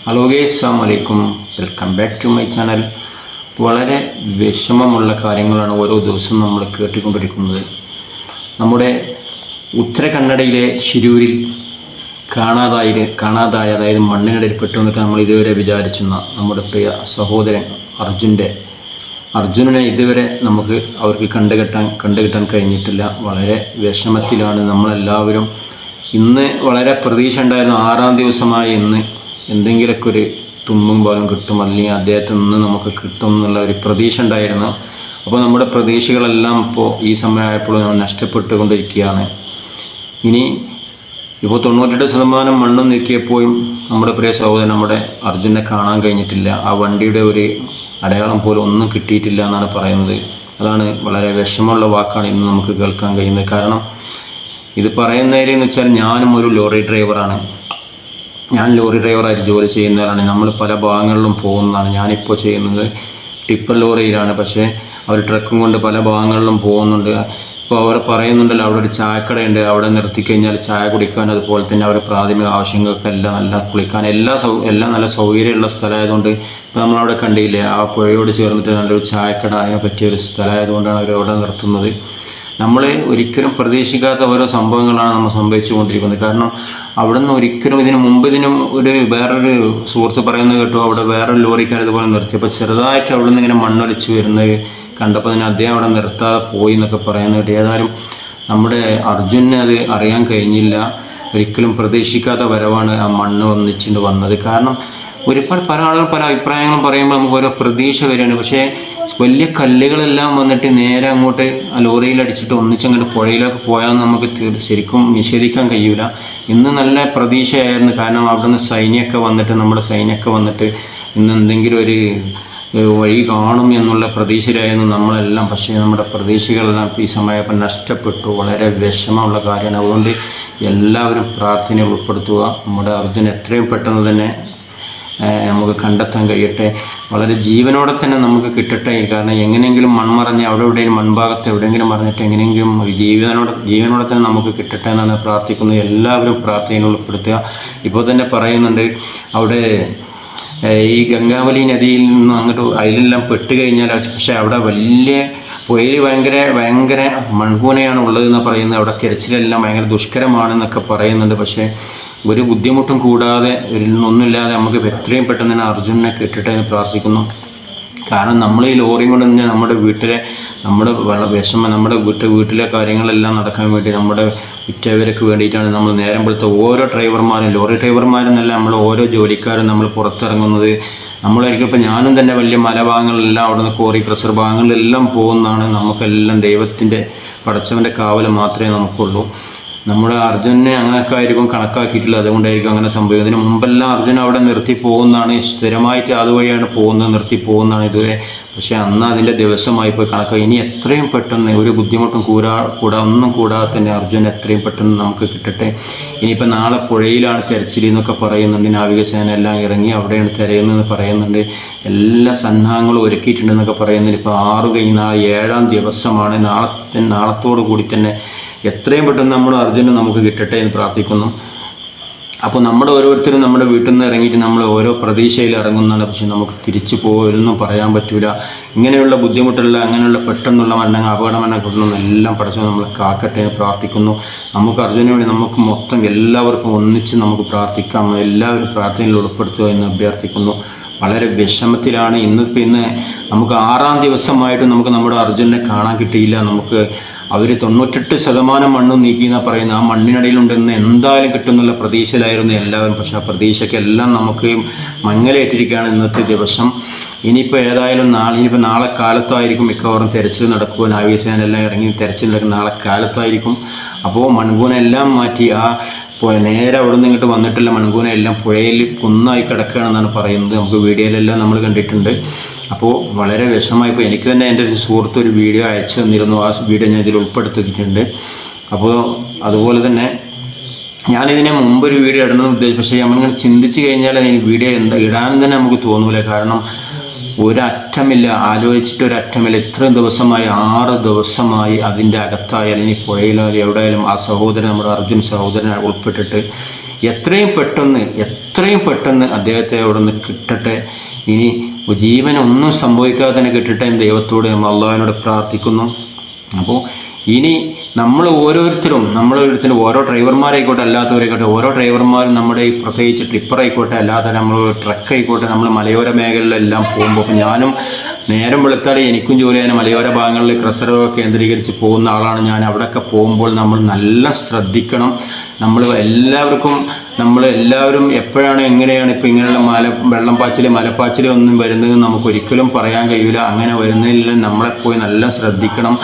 Hello guys അസ്സാം വലൈക്കും welcome back to my channel വളരെ വിഷമമുള്ള കാര്യങ്ങളാണ് ഓരോ ദിവസവും നമ്മൾ കേട്ടുകൊണ്ടിരിക്കുന്നത്. നമ്മുടെ ഉത്തര കന്നഡയിലെ ശിരൂരിൽ കാണാതായ കാണാതായ അതായത് മണ്ണിനടിയിൽ പെട്ടു എന്നൊക്കെ നമ്മൾ ഇതുവരെ വിചാരിച്ചിരുന്ന നമ്മുടെ പ്രിയ സഹോദരൻ അർജുന്റെ അർജുനനെ ഇതുവരെ നമുക്ക് അവർക്ക് കണ്ടുകെട്ടാൻ കണ്ടുകിട്ടാൻ കഴിഞ്ഞിട്ടില്ല. വളരെ വിഷമത്തിലാണ് നമ്മളെല്ലാവരും. ഇന്ന് വളരെ പ്രതീക്ഷ ഉണ്ടായിരുന്നു. ആറാം ദിവസമായ ഇന്ന് എന്തെങ്കിലുമൊക്കെ ഒരു തുമ്പും പോലും കിട്ടും അല്ലെങ്കിൽ അദ്ദേഹത്തിൽ നിന്ന് നമുക്ക് കിട്ടും എന്നുള്ള ഒരു പ്രതീക്ഷ ഉണ്ടായിരുന്നു. അപ്പോൾ നമ്മുടെ പ്രതീക്ഷകളെല്ലാം ഇപ്പോൾ ഈ സമയമായപ്പോൾ നമ്മൾ നഷ്ടപ്പെട്ടുകൊണ്ടിരിക്കുകയാണ്. ഇനി ഇപ്പോൾ തൊണ്ണൂറ്റെട്ട് ശതമാനം മണ്ണും നീക്കിയപ്പോഴും നമ്മുടെ പ്രിയ സഹോദരൻ നമ്മുടെ അർജുനെ കാണാൻ കഴിഞ്ഞിട്ടില്ല. ആ വണ്ടിയുടെ ഒരു അടയാളം പോലും ഒന്നും കിട്ടിയിട്ടില്ല എന്നാണ് പറയുന്നത്. അതാണ് വളരെ വിഷമമുള്ള വാക്കാണ് ഇന്ന് നമുക്ക് കേൾക്കാൻ കഴിയുന്നത്. കാരണം ഇത് പറയുന്നതിലെന്ന് വെച്ചാൽ ഞാനും ഒരു ലോറി ഡ്രൈവറാണ്. ഞാൻ ലോറി ഡ്രൈവറായിട്ട് ജോലി ചെയ്യുന്നവരാണ്. നമ്മൾ പല ഭാഗങ്ങളിലും പോകുന്നതാണ്. ഞാനിപ്പോൾ ചെയ്യുന്നത് ടിപ്പർ ലോറിയിലാണ്. പക്ഷേ അവർ ട്രക്കും കൊണ്ട് പല ഭാഗങ്ങളിലും പോകുന്നുണ്ട്. ഇപ്പോൾ അവർ പറയുന്നുണ്ടല്ലോ അവിടെ ഒരു ചായക്കടയുണ്ട്. അവിടെ നിർത്തിക്കഴിഞ്ഞാൽ ചായ കുടിക്കാൻ അതുപോലെ തന്നെ അവരുടെ പ്രാഥമിക ആവശ്യങ്ങൾക്ക് എല്ലാം നല്ല കുളിക്കാൻ എല്ലാ സൗ എല്ലാം നല്ല സൗകര്യമുള്ള സ്ഥലമായതുകൊണ്ട് ഇപ്പോൾ നമ്മളവിടെ കണ്ടില്ലേ ആ പുഴയോട് ചേർന്നിട്ട് നല്ലൊരു ചായക്കട അതിനെ പറ്റിയ ഒരു സ്ഥലമായതുകൊണ്ടാണ് അവർ അവിടെ നിർത്തുന്നത്. നമ്മൾ ഒരിക്കലും പ്രതീക്ഷിക്കാത്ത ഓരോ സംഭവങ്ങളാണ് നമ്മൾ സംഭവിച്ചുകൊണ്ടിരിക്കുന്നത് കാരണം അവിടുന്ന് ഒരിക്കലും ഇതിന് മുമ്പ് ഇതിനും ഒരു വേറൊരു സുഹൃത്ത് പറയുന്നത് കേട്ടു അവിടെ വേറൊരു ലോറിക്കാർ ഇതുപോലെ നിർത്തി. അപ്പോൾ ചെറുതായിട്ട് അവിടെ നിന്ന് ഇങ്ങനെ മണ്ണൊലിച്ച് വരുന്നത് കണ്ടപ്പോൾ തന്നെ അദ്ദേഹം അവിടെ നിർത്താതെ പോയി എന്നൊക്കെ പറയുന്നത് ഏതായാലും നമ്മുടെ അർജുനെ അത് അറിയാൻ കഴിഞ്ഞില്ല. ഒരിക്കലും പ്രതീക്ഷിക്കാത്ത വരവാണ് ആ മണ്ണ് ഒന്നിച്ചിട്ട് വന്നത്. കാരണം ഒരുപാട് പല ആളുകൾ പല അഭിപ്രായങ്ങളും പറയുമ്പോൾ നമുക്ക് ഓരോ പ്രതീക്ഷ വരികയാണ്. പക്ഷേ വലിയ കല്ലുകളെല്ലാം വന്നിട്ട് നേരെ അങ്ങോട്ട് ലോറിയിൽ അടിച്ചിട്ട് ഒന്നിച്ചങ്ങോട്ട് പുഴയിലേക്ക് പോയാൽ നമുക്ക് ശരിക്കും നിഷേധിക്കാൻ കഴിയൂല. ഇന്ന് നല്ല പ്രതീക്ഷയായിരുന്നു. കാരണം അവിടുന്ന് സൈന്യമൊക്കെ വന്നിട്ട് നമ്മുടെ സൈന്യമൊക്കെ വന്നിട്ട് ഇന്ന് എന്തെങ്കിലും ഒരു വഴി കാണും എന്നുള്ള പ്രതീക്ഷയിലായിരുന്നു നമ്മളെല്ലാം. പക്ഷേ നമ്മുടെ പ്രതീക്ഷകളെല്ലാം ഈ സമയപ്പം നഷ്ടപ്പെട്ടു. വളരെ വിഷമമുള്ള കാര്യമാണ്. അതുകൊണ്ട് എല്ലാവരും പ്രാർത്ഥനയിൽ ഉൾപ്പെടുത്തുക. നമ്മുടെ അർജുൻ എത്രയും പെട്ടെന്ന് തന്നെ നമുക്ക് കണ്ടെത്താൻ കഴിയട്ടെ. വളരെ ജീവനോടെ തന്നെ നമുക്ക് കിട്ടട്ടെ. കാരണം എങ്ങനെയെങ്കിലും മൺമറഞ്ഞ് അവിടെ എവിടെയും മൺഭാഗത്ത് എവിടെയെങ്കിലും മറിഞ്ഞിട്ട് എങ്ങനെയെങ്കിലും ജീവനോടെ ജീവനോടെ തന്നെ നമുക്ക് കിട്ടട്ടെ എന്നാണ് പ്രാർത്ഥിക്കുന്നത് എല്ലാവരും പ്രാർത്ഥനയിൽ ഉൾപ്പെടുത്തുക. ഇപ്പോൾ തന്നെ പറയുന്നുണ്ട് അവിടെ ഈ ഗംഗാവലി നദിയിൽ നിന്ന് അങ്ങോട്ട് അതിലെല്ലാം പെട്ട് കഴിഞ്ഞാൽ പക്ഷേ അവിടെ വലിയ പുഴയിൽ ഭയങ്കര ഭയങ്കര മൺകൂനയാണ് ഉള്ളതെന്ന് പറയുന്നത്. അവിടെ തിരച്ചിലെല്ലാം ഭയങ്കര ദുഷ്കരമാണെന്നൊക്കെ പറയുന്നുണ്ട്. പക്ഷേ ഒരു ബുദ്ധിമുട്ടും കൂടാതെ ഒന്നുമില്ലാതെ നമുക്ക് എത്രയും പെട്ടെന്ന് തന്നെ അർജുനെ കിട്ടട്ടെ പ്രാർത്ഥിക്കുന്നു. കാരണം നമ്മൾ ഈ ലോറിയും കൊണ്ട് തന്നെ നമ്മുടെ വീട്ടിലെ നമ്മുടെ വിഷമം നമ്മുടെ വീട്ടിൽ വീട്ടിലെ കാര്യങ്ങളെല്ലാം നടക്കാൻ വേണ്ടി നമ്മുടെ ഉറ്റവർക്ക് വേണ്ടിയിട്ടാണ് നമ്മൾ നേരം വെളുത്ത ഓരോ ഡ്രൈവർമാരും ലോറി ഡ്രൈവർമാരെന്നല്ല നമ്മൾ ഓരോ ജോലിക്കാരും നമ്മൾ പുറത്തിറങ്ങുന്നത്. നമ്മളായിരിക്കും ഇപ്പോൾ ഞാനും തന്നെ വലിയ മലഭാഗങ്ങളിലെല്ലാം അവിടെ നിന്ന് കോറി പ്രസർ ഭാഗങ്ങളിലെല്ലാം പോകുന്നതാണ് നമുക്കെല്ലാം ദൈവത്തിന്റെ പടച്ചവന്റെ കാവൽ മാത്രമേ നമുക്കുള്ളൂ. നമ്മുടെ അർജുനെ അങ്ങനെയൊക്കെ ആയിരിക്കും കണക്കാക്കിയിട്ടുള്ളത്. അതുകൊണ്ടായിരിക്കും അങ്ങനെ സംഭവിക്കുന്നത്. ഇതിന് മുമ്പെല്ലാം അർജുൻ അവിടെ നിർത്തി പോകുന്നതാണ്. സ്ഥിരമായിട്ട് അതുവഴിയാണ് പോകുന്നത്. നിർത്തി പോകുന്നതാണ് ഇതുവരെ. പക്ഷേ അന്ന് അതിന്റെ ദിവസമായി പോയി കണക്കാക്കി ഇനി എത്രയും പെട്ടെന്ന് ഒരു ബുദ്ധിമുട്ടും കൂടാ കൂടാ ഒന്നും കൂടാതെ തന്നെ അർജുൻ എത്രയും പെട്ടെന്ന് നമുക്ക് കിട്ടട്ടെ. ഇനിയിപ്പോൾ നാളെ പുഴയിലാണ് തെരച്ചിൽ എന്നൊക്കെ പറയുന്നുണ്ട്. നാവികസേന എല്ലാം ഇറങ്ങി അവിടെയാണ് തിരയുന്നതെന്ന് പറയുന്നുണ്ട്. എല്ലാ സന്നാഹങ്ങളും ഒരുക്കിയിട്ടുണ്ടെന്നൊക്കെ പറയുന്നുണ്ട്. ഇപ്പോൾ ആറ് കഴിഞ്ഞ് നാളെ ഏഴാം ദിവസമാണ്. നാളത്തെ നാളത്തോടു കൂടി തന്നെ എത്രയും പെട്ടെന്ന് നമ്മുടെ അർജുനൻ നമുക്ക് കിട്ടട്ടെ എന്ന് പ്രാർത്ഥിക്കുന്നു. അപ്പോൾ നമ്മുടെ ഓരോരുത്തരും നമ്മുടെ വീട്ടിൽ നിന്ന് ഇറങ്ങിയിട്ട് നമ്മൾ ഓരോ പ്രതീക്ഷയിൽ ഇറങ്ങുന്നതാണ്. പക്ഷെ നമുക്ക് തിരിച്ചു പോകുമെന്നും പറയാൻ പറ്റില്ല ഇങ്ങനെയുള്ള ബുദ്ധിമുട്ടുള്ള അങ്ങനെയുള്ള പെട്ടെന്നുള്ള മരണങ്ങൾ അപകട മരണങ്ങളൊന്നും എല്ലാം പഠിച്ചു നമ്മൾ കാക്കട്ടെ എന്ന് പ്രാർത്ഥിക്കുന്നു. നമുക്ക് അർജുന വേണ്ടി നമുക്ക് മൊത്തം എല്ലാവർക്കും ഒന്നിച്ച് നമുക്ക് പ്രാർത്ഥിക്കാം. എല്ലാവരും പ്രാർത്ഥനയിൽ ഉൾപ്പെടുത്തുക എന്ന് അഭ്യർത്ഥിക്കുന്നു. വളരെ വിഷമത്തിലാണ്. ഇന്ന് ഇന്ന് നമുക്ക് ആറാം ദിവസമായിട്ട് നമുക്ക് നമ്മുടെ അർജുനെ കാണാൻ കിട്ടിയില്ല. നമുക്ക് അവർ തൊണ്ണൂറ്റെട്ട് ശതമാനം മണ്ണും നീക്കി എന്നാ പറയുന്നത്. ആ മണ്ണിനടിയിലുണ്ടെന്ന് എന്തായാലും കിട്ടുന്നുള്ള പ്രതീക്ഷയിലായിരുന്നു എല്ലാവരും. പക്ഷേ ആ പ്രതീക്ഷയ്ക്കെല്ലാം നമുക്ക് മങ്ങലേറ്റിരിക്കുകയാണ് ഇന്നത്തെ ദിവസം. ഇനിയിപ്പോൾ ഏതായാലും നാളെ ഇനിയിപ്പോൾ നാളെ കാലത്തായിരിക്കും മിക്കവാറും തെരച്ചിൽ നടക്കുക. നാവികസേനെല്ലാം ഇറങ്ങി തെരച്ചിൽ നടക്കുന്ന നാളെ കാലത്തായിരിക്കും. അപ്പോൾ മൺകൂനെല്ലാം മാറ്റി ആ പു- നേരെ അവിടെ നിന്ന് ഇങ്ങോട്ട് മൺകൂന എല്ലാം പുഴയിൽ കുന്നായി കിടക്കുകയാണെന്നാണ് പറയുന്നത്. നമുക്ക് വീഡിയോയിലെല്ലാം നമ്മൾ കണ്ടിട്ടുണ്ട്. അപ്പോൾ വളരെ വിഷമായി ഇപ്പോൾ എനിക്ക് തന്നെ എന്റെ ഒരു സുഹൃത്ത് ഒരു വീഡിയോ അയച്ചു തന്നിരുന്നു. ആ വീഡിയോ ഞാൻ ഇതിൽ ഉൾപ്പെടുത്തിയിട്ടുണ്ട്. അപ്പോൾ അതുപോലെ തന്നെ ഞാനിതിനെ മുമ്പ് ഒരു വീഡിയോ ഇടണമെന്ന് ഉദ്ദേശിച്ചു. പക്ഷേ നമ്മളിങ്ങനെ ചിന്തിച്ച് കഴിഞ്ഞാൽ ഈ വീഡിയോ എന്താ ഇടാൻ തന്നെ നമുക്ക് തോന്നൂല. കാരണം ഒരറ്റമില്ല ആലോചിച്ചിട്ട് ഒരറ്റമില്ല ഇത്രയും ദിവസമായി ആറ് ദിവസമായി അതിന്റെ അകത്തായാലും ഇനി പുഴയിലായാലും എവിടെയായാലും ആ സഹോദരൻ നമ്മുടെ അർജുൻ സഹോദരനെ ഉൾപ്പെട്ടിട്ട് എത്രയും പെട്ടെന്ന് എത്രയും പെട്ടെന്ന് അദ്ദേഹത്തെ അവിടെ നിന്ന് കിട്ടട്ടെ. ഇനി ജീവനൊന്നും സംഭവിക്കാതെ തന്നെ കിട്ടട്ടെ എന്ന് ദൈവത്തോട് നമ്മൾ അള്ളാഹിനോട് പ്രാർത്ഥിക്കുന്നു. അപ്പോൾ ഇനി നമ്മൾ ഓരോരുത്തരും നമ്മൾ ഓരോരുത്തരും ഓരോ ഡ്രൈവർമാരായിക്കോട്ടെ അല്ലാത്തവരായിക്കോട്ടെ ഓരോ ഡ്രൈവർമാരും നമ്മുടെ ഈ പ്രത്യേകിച്ച് ട്രിപ്പറായിക്കോട്ടെ അല്ലാതെ നമ്മൾ ട്രക്ക് ആയിക്കോട്ടെ നമ്മൾ മലയോര മേഖലയിലെല്ലാം പോകുമ്പോൾ ഞാനും നേരം വെളുത്താൽ എനിക്കും ജോലി ചെയ്യാൻ മലയോര ഭാഗങ്ങളിൽ ക്രസറോ കേന്ദ്രീകരിച്ച് പോകുന്ന ആളാണ് ഞാൻ. അവിടെയൊക്കെ പോകുമ്പോൾ നമ്മൾ നല്ല ശ്രദ്ധിക്കണം. നമ്മൾ എല്ലാവർക്കും നമ്മൾ എല്ലാവരും എപ്പോഴാണ് എങ്ങനെയാണ് ഇപ്പോൾ ഇങ്ങനെയുള്ള മല വെള്ളം പാച്ചിൽ മലപ്പാച്ചിൽ ഒന്നും വരുന്നത് നമുക്ക് ഒരിക്കലും പറയാൻ കഴിയില്ല അങ്ങനെ വരുന്നതിൽ നമ്മളെ പോയി നല്ല ശ്രദ്ധിക്കണം.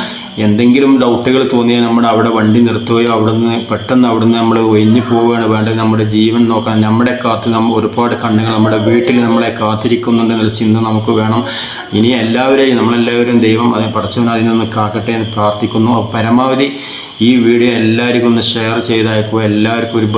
എന്തെങ്കിലും ഡൗട്ടുകൾ തോന്നിയാൽ നമ്മൾ അവിടെ വണ്ടി നിർത്തുകയോ അവിടുന്ന് പെട്ടെന്ന് അവിടുന്ന് നമ്മൾ ഒഴിഞ്ഞു പോവുകയാണ് വേണ്ടത്. നമ്മുടെ ജീവൻ നോക്കണം. നമ്മുടെ കാത്ത് നമ്മൾ ഒരുപാട് കണ്ണുകൾ നമ്മുടെ വീട്ടിൽ നമ്മളെ കാത്തിരിക്കുന്നുണ്ട് എന്നൊരു ചിന്ത നമുക്ക് വേണം. ഇനി എല്ലാവരെയും നമ്മളെല്ലാവരും ദൈവം അതിനെ പഠിച്ചവൻ അതിൽ നിന്ന് കാക്കട്ടെ എന്ന് പ്രാർത്ഥിക്കുന്നു. പരമാവധി ഈ വീഡിയോ എല്ലാവർക്കും ഒന്ന് ഷെയർ ചെയ്തയക്കുക. എല്ലാവർക്കും ഒരു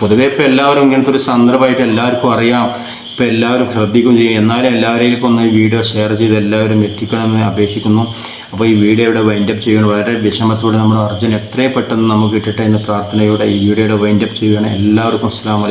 പൊതുവേ ഇപ്പോൾ എല്ലാവരും ഇങ്ങനത്തെ ഒരു സന്ദർഭമായിട്ട് എല്ലാവർക്കും അറിയാം. ഇപ്പോൾ എല്ലാവരും ശ്രദ്ധിക്കുകയും ചെയ്യും. എന്നാലും എല്ലാവരിലേക്കും ഒന്ന് ഈ വീഡിയോ ഷെയർ ചെയ്ത് എല്ലാവരും എത്തിക്കണമെന്ന് അപേക്ഷിക്കുന്നു. അപ്പോൾ ഈ വീഡിയോ ഇവിടെ വൈൻഡപ്പ് ചെയ്യണം വളരെ വിഷമത്തോടെ നമ്മൾ അർജുൻ എത്രയും പെട്ടെന്ന് നമുക്ക് കിട്ടട്ടെ എന്ന പ്രാർത്ഥനയോടെ ഈ വീഡിയോയുടെ വൈൻഡപ്പ് ചെയ്യുകയാണ്. എല്ലാവർക്കും അസ്സാം വലൈക്കും